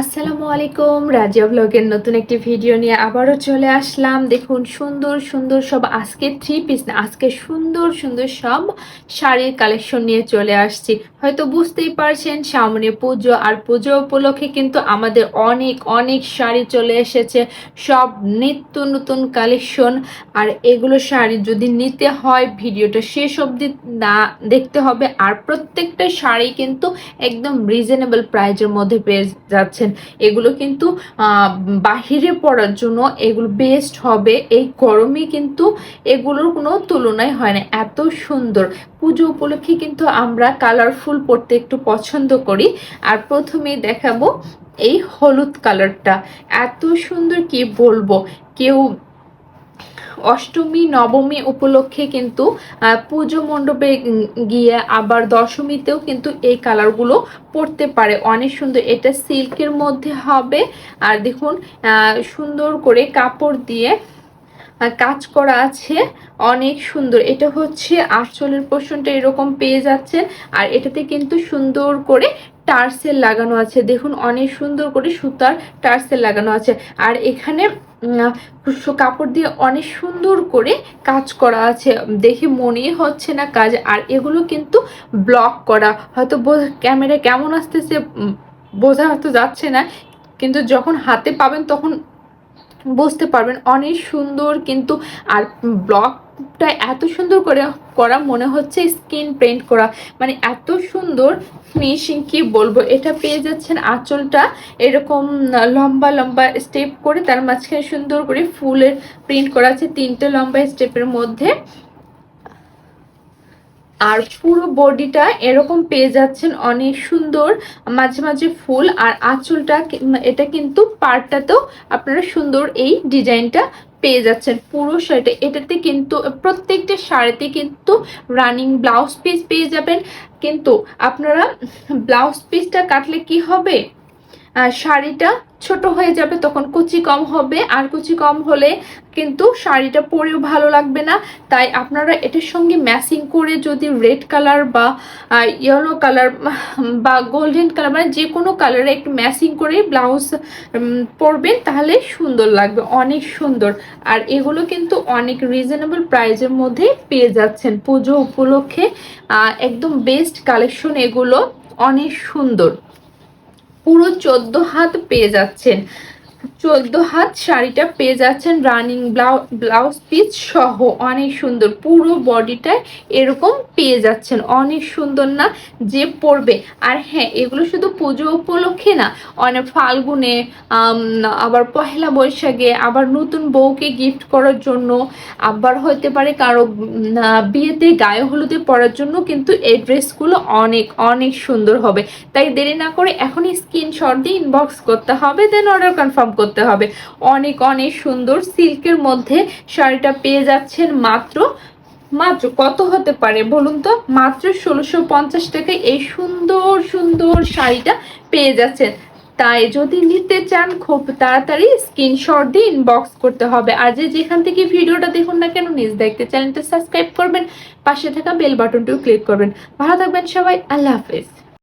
আসসালামু আলাইকুম, রাজিয়া ব্লগের নতুন একটি ভিডিও নিয়ে আবারও চলে আসলাম। দেখুন, সুন্দর সুন্দর সব আজকে থ্রি পিস না, আজকে সুন্দর সুন্দর সব শাড়ির কালেকশন নিয়ে চলে আসছি। হয়তো বুঝতেই পারছেন, সামনে পুজো আর পুজো উপলক্ষে কিন্তু আমাদের অনেক অনেক শাড়ি চলে এসেছে। সব নিত্য নতুন কালেকশন আর এগুলো শাড়ি যদি নিতে হয়, ভিডিওটা শেষ অবধি না দেখতে হবে। আর প্রত্যেকটা শাড়ি কিন্তু একদম রিজনেবল প্রাইজের মধ্যে পেয়ে যাচ্ছেন। এগুলো কিন্তু বাহিরে পড়ার জন্য এগুলো বেস্ট হবে। এই গরমে কিন্তু এগুলোর কোনো তুলনাই হয় না। এত সুন্দর। পুজো উপলক্ষে কিন্তু আমরা কালারফুল পড়তে একটু পছন্দ করি। আর প্রথমেই দেখাবো এই হলুদ কালারটা এত সুন্দর কি বলব? কেউ অষ্টমী, নবমী উপলক্ষে কিন্তু পুজো মণ্ডপে গিয়ে আবার দশমীতেও কিন্তু এই কালারগুলো পরতে পারে। অনেক সুন্দর। এটা সিল্কের মধ্যে হবে। আর দেখুন সুন্দর করে কাপড় দিয়ে কাজ করা আছে। অনেক সুন্দর। এটা হচ্ছে আঁচলের পোর্শনটা এরকম পেয়ে যাচ্ছেন। আর এটাতে কিন্তু সুন্দর করে টার্সেল লাগানো আছে। দেখুন, অনেক সুন্দর করে সুতার টার্সেল লাগানো আছে। আর এখানে কাপড় দিয়ে অনেক সুন্দর করে কাজ করা আছে। দেখে মনে হচ্ছে না কাজ। আর এগুলো কিন্তু ব্লক করা। হয়তো ক্যামেরা কেমন আসতেছে বোঝা হয়তো যাচ্ছে না। কিন্তু যখন হাতে পাবেন, তখন বুঝতে পারবেন। অনেক সুন্দর কিন্তু আর ব্লকটা এত সুন্দর করে করা মনে হচ্ছে স্কিন পেন্ট করা। মানে এত সুন্দর ফিনিশিং কি বলব? এটা পেয়ে যাচ্ছেন আঁচলটা এরকম লম্বা লম্বা স্টেপ করে, তার মাঝখানে সুন্দর করে ফুলের প্রিন্ট করা আছে তিনটে লম্বা স্টেপের মধ্যে। আর পুরো বডিটা এরকম পেয়ে যাচ্ছেন অনেক সুন্দর, মাঝে মাঝে ফুল, আর আঁচলটা এটা কিন্তু পার্টটাতেও আপনারা সুন্দর এই ডিজাইনটা পেয়ে যাচ্ছেন, পুরো শাড়িটা। এটাতে কিন্তু প্রত্যেকটা শাড়িতে কিন্তু রানিং ব্লাউজ পিস পেয়ে যাবেন। কিন্তু আপনারা ব্লাউজ পিসটা কাটলে কি হবে? শাড়িটা ছোট হয়ে যাবে, তখন কুচি কম হবে। আর কুচি কম হলে কিন্তু শাড়িটা পরেও ভালো লাগবে না। তাই আপনারা এটার সঙ্গে ম্যাচিং করে যদি রেড কালার বা ইয়েলো কালার বা গোল্ডেন কালার মানে যে কোনো কালারে একটু ম্যাচিং করে ব্লাউজ পরবেন, তাহলে সুন্দর লাগবে, অনেক সুন্দর। আর এগুলো কিন্তু অনেক রিজনেবল প্রাইজের মধ্যে পেয়ে যাচ্ছেন। পুজো উপলক্ষে একদম বেস্ট কালেকশন এগুলো, অনেক সুন্দর। পুরো চোদ্দ হাত পেয়ে যাচ্ছেন। চোদ্দ হাত শাড়িটা পেয়ে যাচ্ছেন রানিং ব্লাউজ পিস সহ। অনেক সুন্দর, পুরো বডিটায় এরকম পেয়ে যাচ্ছেন। অনেক সুন্দর না, যে পরবে। আর হ্যাঁ এগুলো শুধু পুজো উপলক্ষে না, অনেক ফাল্গুনে আবার পহেলা বৈশাখে, আবার নতুন বউকে গিফট করার জন্য, আবার হতে পারে কারও বিয়েতে গায়ে হলুদে পরার জন্য, কিন্তু এই ড্রেসগুলো অনেক অনেক সুন্দর হবে। তাই দেরি না করে এখনই স্ক্রিনশট দিয়ে ইনবক্স করতে হবে দেন অর্ডার কনফার্ম করতে হবে। অনেক অনেক সুন্দর সিল্কের মধ্যে শাড়িটা পেয়ে যাচ্ছেন মাত্র মাত্র কত হতে পারে বলুন তো? মাত্র ষোলোশো পঞ্চাশ টাকায় এই সুন্দর সুন্দর শাড়িটা পেয়ে যাচ্ছেন। তাই যদি নিতে চান খুব তাড়াতাড়ি স্ক্রিনশট দিয়ে ইনবক্স করতে হবে। আর যে যেখান থেকে ভিডিওটা দেখুন না কেন, নিজ দেখতে চ্যানেলটা সাবস্ক্রাইব করবেন, পাশে থাকা বেল বাটনটিও ক্লিক করবেন। ভালো থাকবেন সবাই, আল্লাহ হাফেজ।